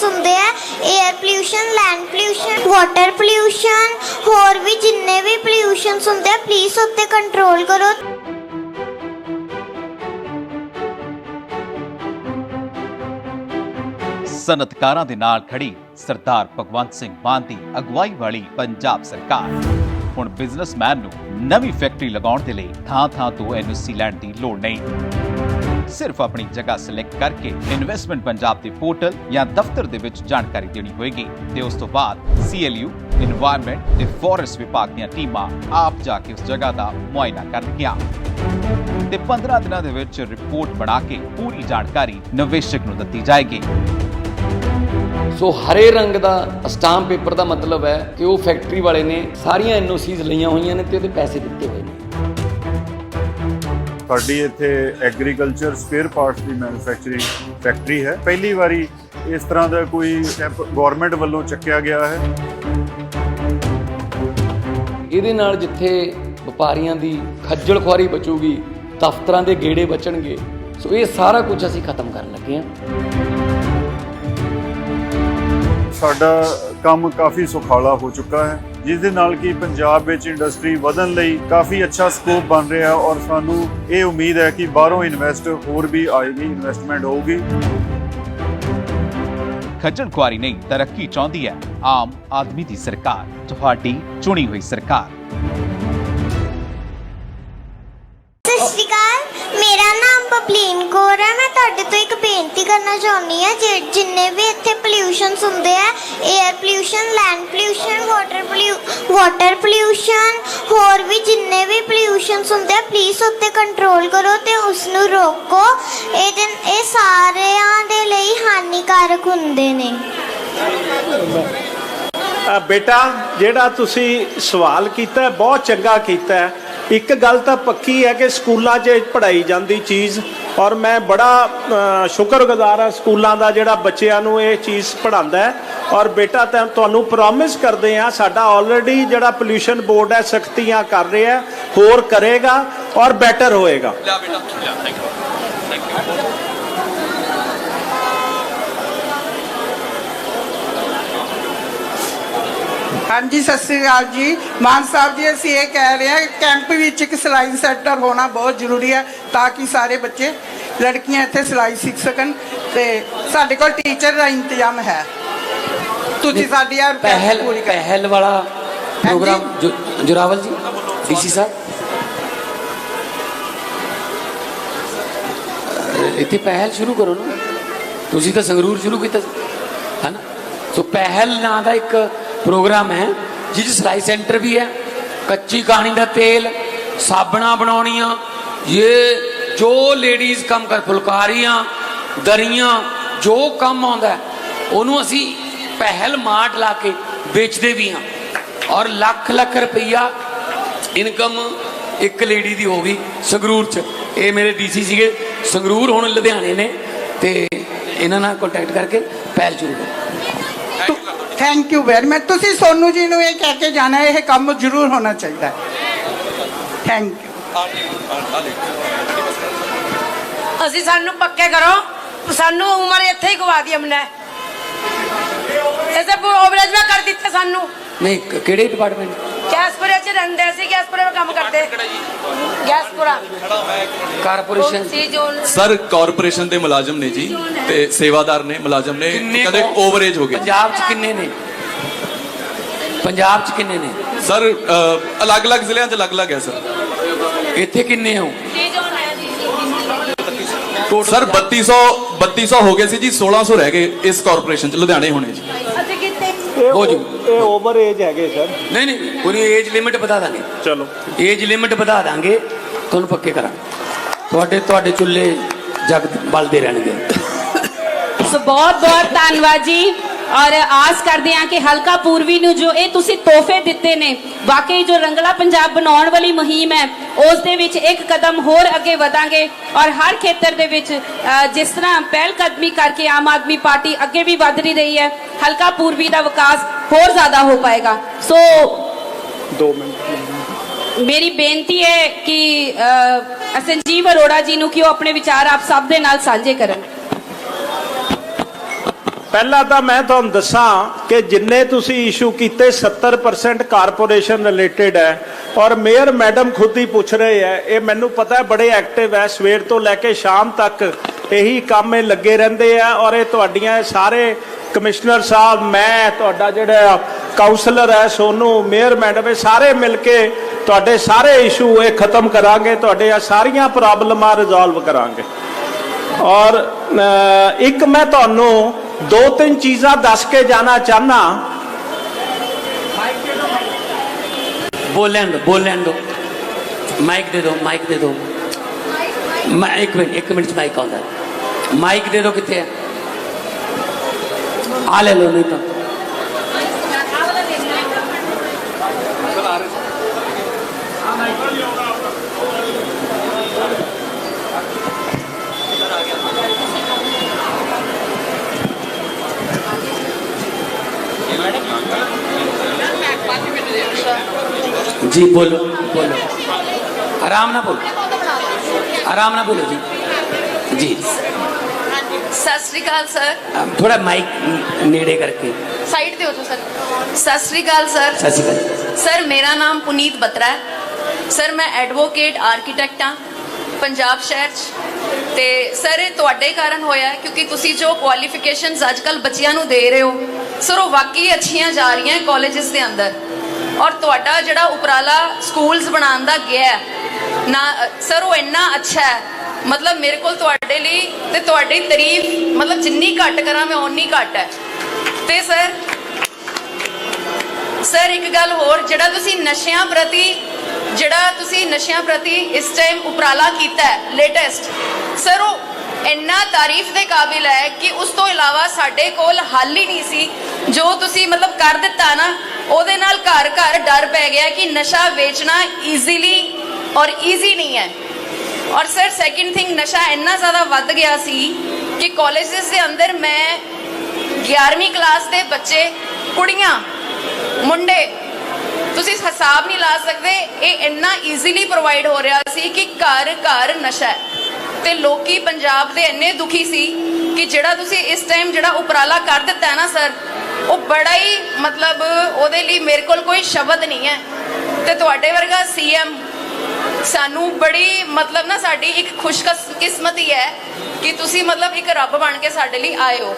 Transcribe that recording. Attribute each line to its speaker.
Speaker 1: ਪੋਲਿਊਸ਼ਨਸ ਹੁੰਦੇ ਆ air pollution land pollution water pollution ਹੋਰ ਵੀ ਜਿੰਨੇ ਵੀ ਪੋਲਿਊਸ਼ਨਸ ਹੁੰਦੇ ਆ ਪਲੀਜ਼ ਉੱਤੇ ਕੰਟਰੋਲ ਕਰੋ।
Speaker 2: ਸਨਅਤਕਾਰਾਂ ਦੇ ਨਾਲ ਖੜੀ ਸਰਦਾਰ ਭਗਵੰਤ ਸਿੰਘ ਮਾਨ ਦੀ ਅਗਵਾਈ ਵਾਲੀ ਪੰਜਾਬ ਸਰਕਾਰ। ਹੁਣ ਬਿਜ਼ਨਸਮੈਨ ਨੂੰ ਨਵੀਂ ਫੈਕਟਰੀ ਲਗਾਉਣ ਦੇ ਲਈ ਥਾਂ-ਥਾਂ ਤੋਂ ਐਨਓਸੀ ਲੈਣ ਦੀ ਲੋੜ ਨਹੀਂ। ਸਿਰਫ ਆਪਣੀ ਜਗ੍ਹਾ ਸਿਲੈਕਟ ਕਰਕੇ ਇਨਵੈਸਟਮੈਂਟ ਪੰਜਾਬ ਦੇ ਪੋਰਟਲ ਜਾਂ ਦਫ਼ਤਰ ਦੇ ਵਿੱਚ ਜਾਣਕਾਰੀ ਦੇਣੀ ਹੋਏਗੀ ਤੇ ਉਸ ਤੋਂ ਬਾਅਦ ਸੀਐਲਯੂ ਇਨਵਾਇਰਨਮੈਂਟ ਤੇ ਫੋਰੈਸਟ ਵਿਭਾਗ ਦੀਆਂ ਟੀਮਾਂ ਆਪ ਜਾ ਕੇ ਉਸ ਜਗ੍ਹਾ ਦਾ ਮੁਆਇਨਾ ਕਰਨਗੀਆਂ ਤੇ 15 ਦਿਨਾਂ ਦੇ ਵਿੱਚ ਰਿਪੋਰਟ ਬਣਾ ਕੇ ਪੂਰੀ ਜਾਣਕਾਰੀ ਨਿਵੇਸ਼ਕ ਨੂੰ ਦਿੱਤੀ ਜਾਏਗੀ।
Speaker 3: ਸੋ ਹਰੇ ਰੰਗ ਦਾ ਸਟਾਂਪ ਪੇਪਰ ਦਾ ਮਤਲਬ ਹੈ ਕਿ ਉਹ ਫੈਕਟਰੀ ਵਾਲੇ ਨੇ ਸਾਰੀਆਂ ਐਨਓਸੀਜ਼ ਲਈਆਂ ਹੋਈਆਂ ਨੇ ਤੇ ਉਹਦੇ ਪੈਸੇ ਦਿੱਤੇ ਹੋਏ ਨੇ।
Speaker 4: ਸਾਡੀ ਇੱਥੇ ਐਗਰੀਕਲਚਰ ਸਪੇਅਰ ਪਾਰਟਸ ਦੀ ਮੈਨੂਫੈਕਚਰਿੰਗ ਫੈਕਟਰੀ ਹੈ। ਪਹਿਲੀ ਵਾਰੀ ਇਸ ਤਰ੍ਹਾਂ ਦਾ ਕੋਈ ਸਟੈਪ ਗਵਰਨਮੈਂਟ ਵੱਲੋਂ ਚੱਕਿਆ ਗਿਆ ਹੈ।
Speaker 3: ਇਹਦੇ ਨਾਲ ਜਿੱਥੇ ਵਪਾਰੀਆਂ ਦੀ ਖੱਜਲ ਖੁਆਰੀ ਬਚੂਗੀ ਦਫ਼ਤਰਾਂ ਦੇ ਗੇੜੇ ਬਚਣਗੇ ਸੋ ਇਹ ਸਾਰਾ ਕੁਝ ਅਸੀਂ ਖਤਮ ਕਰਨ ਲੱਗੇ ਹਾਂ।
Speaker 4: ਸਾਡਾ ਕੰਮ ਕਾਫੀ ਸੁਖਾਲਾ ਹੋ ਚੁੱਕਾ ਹੈ। ਜਿਸ ਦੇ ਨਾਲ ਕਿ ਪੰਜਾਬ ਵਿੱਚ ਇੰਡਸਟਰੀ ਵਧਣ ਲਈ ਕਾਫੀ ਅੱਛਾ ਸਕੋਪ ਬਣ ਰਿਹਾ ਔਰ ਸਾਨੂੰ ਇਹ ਉਮੀਦ ਹੈ ਕਿ ਬਾਹਰੋਂ ਇਨਵੈਸਟ ਹੋਰ ਵੀ ਆਏਗੀ ਇਨਵੈਸਟਮੈਂਟ ਹੋਊਗੀ।
Speaker 2: ਖੱਜਲ ਖੁਆਰੀ ਨਹੀਂ, ਤਰੱਕੀ ਚਾਹੁੰਦੀ ਹੈ ਆਮ ਆਦਮੀ ਦੀ ਸਰਕਾਰ। ਤੁਹਾਡੀ ਚੁਣੀ ਹੋਈ ਸਰਕਾਰ।
Speaker 1: ਬਬਲੀਨ ਮੈਂ ਤੁਹਾਡੇ ਤੋਂ ਇੱਕ ਬੇਨਤੀ ਕਰਨਾ ਚਾਹੁੰਦੀ ਹਾਂ ਜੇ ਜਿੰਨੇ ਵੀ ਇੱਥੇ ਪੋਲਿਊਸ਼ਨ ਹੁੰਦੇ ਆ air pollution land pollution water water pollution ਹੋਰ ਵੀ ਜਿੰਨੇ ਵੀ ਪੋਲਿਊਸ਼ਨ ਹੁੰਦੇ ਆ ਪਲੀਜ਼ ਉੱਤੇ ਕੰਟਰੋਲ ਕਰੋ ਤੇ ਉਸ ਨੂੰ ਰੋਕੋ। ਇਹਦੇ, ਇਹ ਸਾਰਿਆਂ ਦੇ ਲਈ ਹਾਨੀਕਾਰਕ ਹੁੰਦੇ ਨੇ।
Speaker 5: ਬੇਟਾ, ਜਿਹੜਾ ਤੁਸੀਂ ਸਵਾਲ ਕੀਤਾ, ਬਹੁਤ ਚੰਗਾ ਕੀਤਾ। ਇੱਕ ਗੱਲ ਤਾਂ ਪੱਕੀ ਹੈ ਕਿ ਸਕੂਲਾਂ 'ਚ ਪੜ੍ਹਾਈ ਜਾਂਦੀ ਚੀਜ਼ ਔਰ ਮੈਂ ਬੜਾ ਸ਼ੁਕਰਗੁਜ਼ਾਰ ਹਾਂ ਸਕੂਲਾਂ ਦਾ ਜਿਹੜਾ ਬੱਚਿਆਂ ਨੂੰ ਇਹ ਚੀਜ਼ ਪੜ੍ਹਾਉਂਦਾ ਹੈ। ਔਰ ਬੇਟਾ, ਤਾਂ ਤੁਹਾਨੂੰ ਪ੍ਰੋਮਿਸ ਕਰਦੇ ਹਾਂ, ਸਾਡਾ ਆਲਰੇਡੀ ਜਿਹੜਾ ਪੋਲੂਸ਼ਨ ਬੋਰਡ ਹੈ, ਸਖਤੀਆਂ ਕਰ ਰਿਹਾ ਹੋਰ ਕਰੇਗਾ ਔਰ ਬੈਟਰ ਹੋਏਗਾ।
Speaker 6: ਹਾਂਜੀ ਸਤਿ ਸ੍ਰੀ ਅਕਾਲ ਜੀ। ਮਾਨ ਸਾਹਿਬ ਜੀ ਅਸੀਂ ਇਹ ਕਹਿ ਰਹੇ ਹਾਂ ਕੈਂਪ ਵਿੱਚ ਇੱਕ ਸਿਲਾਈ ਸੈਂਟਰ ਹੋਣਾ ਬਹੁਤ ਜ਼ਰੂਰੀ ਹੈ ਤਾਂ ਕਿ ਸਾਰੇ ਬੱਚੇ ਲੜਕੀਆਂ ਇੱਥੇ ਸਿਲਾਈ ਸਿੱਖ ਸਕਣ ਤੇ ਸਾਡੇ ਕੋਲ ਟੀਚਰ ਦਾ ਇੰਤਜ਼ਾਮ ਹੈ। ਤੁਸੀਂ ਸਾਡੀ request
Speaker 3: ਪਹਿਲ
Speaker 6: ਪੂਰੀ ਕਰੋ
Speaker 3: ਪਹਿਲ ਵਾਲਾ ਪ੍ਰੋਗਰਾਮ ਜੋ- ਜੋਰਾਵਲ ਜੀ ਡੀਸੀ ਸਾਹਿਬ। ਅਹ ਇੱਥੇ ਪਹਿਲ ਸ਼ੁਰੂ ਕਰੋ ਨਾ। ਤੁਸੀਂ ਤਾਂ ਸੰਗਰੂਰ ਸ਼ੁਰੂ ਕੀਤਾ ਸੀ ਹੈਨਾ? ਸੋ ਪਹਿਲ ਨਾਂ ਦਾ ਇੱਕ ਪ੍ਰੋਗਰਾਮ ਹੈ ਜਿਸ 'ਚ ਸਿਲਾਈ ਸੈਂਟਰ ਵੀ ਹੈ, ਕੱਚੀ ਕਹਾਣੀ ਦਾ ਤੇਲ, ਸਾਬਣਾ ਬਣਾਉਣੀਆਂ ਇਹ ਜੋ ਲੇਡੀਜ਼ ਕੰਮ ਕਰ, ਫੁਲਕਾਰੀਆਂ, ਦਰੀਆਂ, ਜੋ ਕੰਮ ਆਉਂਦਾ, ਉਹਨੂੰ ਅਸੀਂ ਪਹਿਲ ਮਾਰਟ ਲਾ ਕੇ ਵੇਚਦੇ ਵੀ ਹਾਂ। ਔਰ ਲੱਖ ਲੱਖ ਰੁਪਈਆ ਇਨਕਮ ਇੱਕ ਲੇਡੀ ਦੀ ਹੋ ਗਈ ਸੰਗਰੂਰ ਚ। ਇਹ ਮੇਰੇ ਡੀਸੀ ਸੀਗੇ, ਸੰਗਰੂਰ ਹੁਣ ਲੁਧਿਆਣੇ ਨੇ, ਤੇ ਇਹਨਾਂ ਨਾਲ ਕੰਟੈਕਟ ਕਰਕੇ ਪਹਿਲ ਸ਼ੁਰੂ ਕਰੋ।
Speaker 6: ਥੈਂਕ ਯੂ ਵੈਰੀ ਮਚ ਤੁਸੀਂ ਸੋਨੂ ਜੀ ਨੂੰ ਇਹ ਕਹਿ ਕੇ ਜਾਣਾ ਇਹ ਕੰਮ ਜ਼ਰੂਰ ਹੋਣਾ ਚਾਹੀਦਾ। ਹੈ ਥੈਂਕ ਯੂ
Speaker 7: ਅਸੀਂ ਸਾਨੂੰ ਪੱਕੇ ਕਰੋ। ਸਾਨੂੰ ਉਮਰ ਇੱਥੇ ਹੀ ਗਵਾ ਦੀ ਹਮਨੇ ਐਸੇ ਓਵਰੇਜ ਮੈਂ ਕਰ ਦਿੱਤੇ ਸਾਨੂੰ।
Speaker 3: ਨਹੀਂ ਕਿਹੜੇ ਡਿਪਾਰਟਮੈਂਟ
Speaker 7: ਗੈਸਪੁਰੇ ਚ ਰਹਿੰਦੇ ਸੀ ਗੈਸਪੁਰੇ ਵਿੱਚ ਕੰਮ ਕਰਦੇ। Gaspura.
Speaker 3: Corporation.
Speaker 7: C zone
Speaker 8: sir corporation ਦੇ ਮੁਲਾਜ਼ਮ ਨੇ ਜੀ ਤੇ ਸੇਵਾਦਾਰ ਨੇ ਮੁਲਾਜ਼ਮ ਨੇ ਕਦੇ ਓਵਰੇਜ ਹੋ ਗਏ?
Speaker 3: ਪੰਜਾਬ ਚ ਕਿੰਨੇ ਨੇ? ਪੰਜਾਬ ਚ ਕਿੰਨੇ ਨੇ?
Speaker 8: ਸਰ ਅਲੱਗ-ਅਲੱਗ ਜ਼ਿਲ੍ਹਿਆਂ 'ਚ ਅਲੱਗ-ਅਲੱਗ ਹੈ ਸਰ।
Speaker 3: ਇੱਥੇ ਕਿੰਨੇ ਹੋ?
Speaker 8: ਸਰ 3200 3200 ਹੋ ਗਏ ਸੀ ਜੀ 1600 ਰਹਿ ਗਏ ਇਸ ਕਾਰਪੋਰੇਸ਼ਨ 'ਚ ਲੁਧਿਆਣੇ ਹੋਣੇ ਜੀ।
Speaker 3: ਹੋ ਜੂ।
Speaker 5: ਇਹ ਓਵਰ ਏਜ ਹੈਗੇ ਸਰ
Speaker 3: ਨਹੀਂ ਨਹੀਂ ਕੋਈ ਏਜ ਲਿਮਿਟ ਵਧਾ ਦਾਂਗੇ।
Speaker 5: ਚਲੋ।
Speaker 3: ਏਜ ਲਿਮਿਟ ਵਧਾ ਦਾਂਗੇ। ਤੁਹਾਨੂੰ ਪੱਕੇ ਕਰਾਂ। ਤੁਹਾਡੇ ਤੁਹਾਡੇ ਚੁੱਲ੍ਹੇ ਜਗ ਬਲਦੇ ਰਹਿਣਗੇ।
Speaker 9: ਸੋ ਬਹੁਤ ਬਹੁਤ ਧੰਨਵਾਦ ਜੀ। ਔਰ ਆਸ ਕਰਦੇ ਹਾਂ ਕਿ ਹਲਕਾ ਪੂਰਬੀ ਨੂੰ ਜੋ ਇਹ ਤੁਸੀਂ ਤੋਹਫੇ ਦਿੱਤੇ ਨੇ ਵਾਕਈ ਜੋ ਰੰਗਲਾ ਪੰਜਾਬ ਬਣਾਉਣ ਵਾਲੀ ਮੁਹਿੰਮ ਹੈ ਉਸ ਦੇ ਵਿੱਚ ਇੱਕ ਕਦਮ ਹੋਰ ਅੱਗੇ ਵਧਾਂਗੇ ਔਰ ਹਰ ਖੇਤਰ ਦੇ ਵਿੱਚ ਜਿਸ ਤਰ੍ਹਾਂ ਪਹਿਲ ਕਦਮੀ ਕਰਕੇ ਆਮ ਆਦਮੀ ਪਾਰਟੀ ਅੱਗੇ ਵੀ ਵਧ ਰਹੀ ਰਹੀ ਹੈ ਹਲਕਾ ਪੂਰਬੀ ਦਾ ਵਿਕਾਸ ਹੋਰ ਜ਼ਿਆਦਾ ਹੋ ਪਾਏਗਾ। So
Speaker 5: 2 minute.
Speaker 9: ਮੇਰੀ ਬੇਨਤੀ ਹੈ ਕਿ ਸੰਜੀਵ ਅਰੋੜਾ ਜੀ ਨੂੰ ਕਿ ਉਹ ਆਪਣੇ ਵਿਚਾਰ ਆਪ ਸਭ ਦੇ ਨਾਲ ਸਾਂਝੇ ਕਰਨ।
Speaker 5: ਪਹਿਲਾਂ ਤਾਂ ਮੈਂ ਤੁਹਾਨੂੰ ਦੱਸਾਂ ਕਿ ਜਿੰਨੇ ਤੁਸੀਂ ਇਸ਼ੂ ਕੀਤੇ 70% ਕਾਰਪੋਰੇਸ਼ਨ ਰਿਲੇਟਡ ਹੈ ਔਰ ਮੇਅਰ ਮੈਡਮ ਖੁਦ ਹੀ ਪੁੱਛ ਰਹੇ ਹੈ, ਇਹ ਮੈਨੂੰ ਪਤਾ ਹੈ ਬੜੇ ਐਕਟਿਵ ਹੈ, ਸਵੇਰ ਤੋਂ ਲੈ ਕੇ ਸ਼ਾਮ ਤੱਕ ਇਹੀ ਕੰਮ ਇਹ ਲੱਗੇ ਰਹਿੰਦੇ ਆ ਔਰ ਇਹ ਤੁਹਾਡੀਆਂ ਸਾਰੇ ਕਮਿਸ਼ਨਰ ਸਾਹਿਬ, ਮੈਂ, ਤੁਹਾਡਾ ਜਿਹੜਾ ਕਾਉਂਸਲਰ ਹੈ, ਸੋਨੂ ਮੇਅਰ ਮੈਡਮ ਇਹ ਸਾਰੇ ਮਿਲ ਕੇ ਤੁਹਾਡੇ ਸਾਰੇ ਇਸ਼ੂ ਇਹ ਖਤਮ ਕਰਾਂਗੇ, ਤੁਹਾਡੇ ਆ ਸਾਰੀਆਂ ਪ੍ਰੋਬਲਮਾਂ ਰਿਜ਼ੋਲਵ ਕਰਾਂਗੇ। ਔਰ ਇੱਕ ਮੈਂ ਤੁਹਾਨੂੰ ਦੋ ਤਿੰਨ ਚੀਜ਼ਾਂ ਦੱਸ ਕੇ ਜਾਣਾ ਚਾਹਨਾ
Speaker 3: ਬੋਲਣ ਦੋ ਬੋਲਣ ਦੋ ਮਾਈਕ ਦੇ। ਦਿਓ ਮਾਈਕ ਦੇ ਦਿਓ। ਮੈਂ ਇੱਕ ਮਿੰਟ ਇੱਕ ਮਿੰਟ ਚ ਮਾਈਕ ਆਉਂਦਾ। ਮਾਈਕ ਦੇ ਦਿਓ ਕਿੱਥੇ ਹੈ ਆ ਲੈ ਲਓ ਨਹੀਂ ਤਾਂ। जी बोलो बोलो आराम ना बोलो आराम ना बोलो जी जी
Speaker 7: ਸਤਿ ਸ਼੍ਰੀ ਅਕਾਲ ਸਰ
Speaker 3: अब थोड़ा माइक नेड़े करके
Speaker 7: ਸਾਈਡ ਤੇ ਹੋ ਜਾਓ ਸਰ ਸਤਿ ਸ਼੍ਰੀ ਅਕਾਲ ਸਰ
Speaker 3: सत श्री अकाल
Speaker 7: ਸਰ ਮੇਰਾ ਨਾਮ ਪੁਨੀਤ ਬਤਰਾ ਹੈ ਸਰ ਮੈਂ ਐਡਵੋਕੇਟ ਆਰਕੀਟੈਕਟ ਹਾਂ ਪੰਜਾਬ ਸ਼ਹਿਰ 'ਚ ਤੇ ਸਰ ਇਹ ਤੁਹਾਡੇ ਕਾਰਨ ਹੋਇਆ ਹੈ ਕਿਉਂਕਿ ਤੁਸੀਂ ਜੋ ਕੁਆਲੀਫਿਕੇਸ਼ਨਸ ਅੱਜਕੱਲ ਬੱਚਿਆਂ ਨੂੰ ਦੇ ਰਹੇ ਹੋ ਸਰ ਉਹ ਵਾਕਈ ਅੱਛੀਆਂ ਜਾ ਰਹੀਆਂ ਕਾਲਜਸ ਦੇ ਅੰਦਰ ਔਰ ਤੁਹਾਡਾ ਜਿਹੜਾ ਉਪਰਾਲਾ ਸਕੂਲਸ ਬਣਾਉਣ ਦਾ ਗਿਆ ਨਾ ਸਰ ਉਹ ਇੰਨਾ ਅੱਛਾ ਹੈ। ਮਤਲਬ ਮੇਰੇ ਕੋਲ ਤੁਹਾਡੇ ਲਈ ਤੇ ਤੁਹਾਡੀ ਤਾਰੀਫ, ਮਤਲਬ ਜਿੰਨੀ ਘੱਟ ਕਰਾਂ ਮੈਂ ਓਨੀ ਘੱਟ ਹੈ। ਤੇ ਸਰ ਸਰ ਇੱਕ ਗੱਲ ਹੋਰ, ਜਿਹੜਾ ਤੁਸੀਂ ਨਸ਼ਿਆਂ ਪ੍ਰਤੀ, ਜਿਹੜਾ ਤੁਸੀਂ ਨਸ਼ਿਆਂ ਪ੍ਰਤੀ ਇਸ ਟਾਈਮ ਉਪਰਾਲਾ ਕੀਤਾ ਹੈ ਲੇਟੈਸਟ ਸਰ ਉਹ ਇੰਨਾ ਤਾਰੀਫ ਦੇ ਕਾਬਿਲ ਹੈ ਕਿ ਉਸ ਤੋਂ ਇਲਾਵਾ ਸਾਡੇ ਕੋਲ ਹੱਲ ਹੀ ਨਹੀਂ ਸੀ। ਜੋ ਤੁਸੀਂ ਮਤਲਬ ਕਰ ਦਿੱਤਾ ਨਾ ਉਹਦੇ ਨਾਲ ਘਰ ਘਰ ਡਰ ਪੈ ਗਿਆ ਕਿ ਨਸ਼ਾ ਵੇਚਣਾ ਈਜ਼ੀਲੀ ਔਰ ਈਜ਼ੀ ਨਹੀਂ ਹੈ। ਔਰ ਸਰ ਸੈਕਿੰਡ ਥਿੰਗ ਨਸ਼ਾ ਇੰਨਾ ਜ਼ਿਆਦਾ ਵੱਧ ਗਿਆ ਸੀ ਕਿ ਕਾਲਜਸ ਦੇ ਅੰਦਰ ਮੈਂ 11ਵੀਂ ਕਲਾਸ ਦੇ ਬੱਚੇ, ਕੁੜੀਆਂ, ਮੁੰਡੇ, ਤੁਸੀਂ ਹਿਸਾਬ ਨਹੀਂ ਲਾ ਸਕਦੇ, ਇਹ ਇੰਨਾ ਈਜ਼ੀਲੀ ਪ੍ਰੋਵਾਈਡ ਹੋ ਰਿਹਾ ਸੀ ਕਿ ਘਰ ਘਰ ਨਸ਼ਾ ਹੈ। ਤੇ ਲੋਕੀ ਪੰਜਾਬ ਦੇ ਇੰਨੇ ਦੁਖੀ ਸੀ ਕਿ ਜਿਹੜਾ ਤੁਸੀਂ ਇਸ ਟਾਈਮ ਜਿਹੜਾ ਉਪਰਾਲਾ ਕਰ ਦਿੱਤਾ ਹੈ ਨਾ ਸਰ ਉਹ ਬੜਾ ਹੀ ਮਤਲਬ ਉਹਦੇ ਲਈ ਮੇਰੇ ਕੋਲ ਕੋਈ ਸ਼ਬਦ ਨਹੀਂ ਹੈ। ਤੇ ਤੁਹਾਡੇ ਵਰਗਾ ਸੀਐਮ ਸਾਨੂੰ ਬੜੀ ਮਤਲਬ ਨਾ ਸਾਡੀ ਇੱਕ ਖੁਸ਼ਕਿਸਮਤੀ ਹੈ ਕਿ ਤੁਸੀਂ ਮਤਲਬ ਇੱਕ ਰੱਬ ਬਣ ਕੇ ਸਾਡੇ ਲਈ ਆਏ ਹੋ।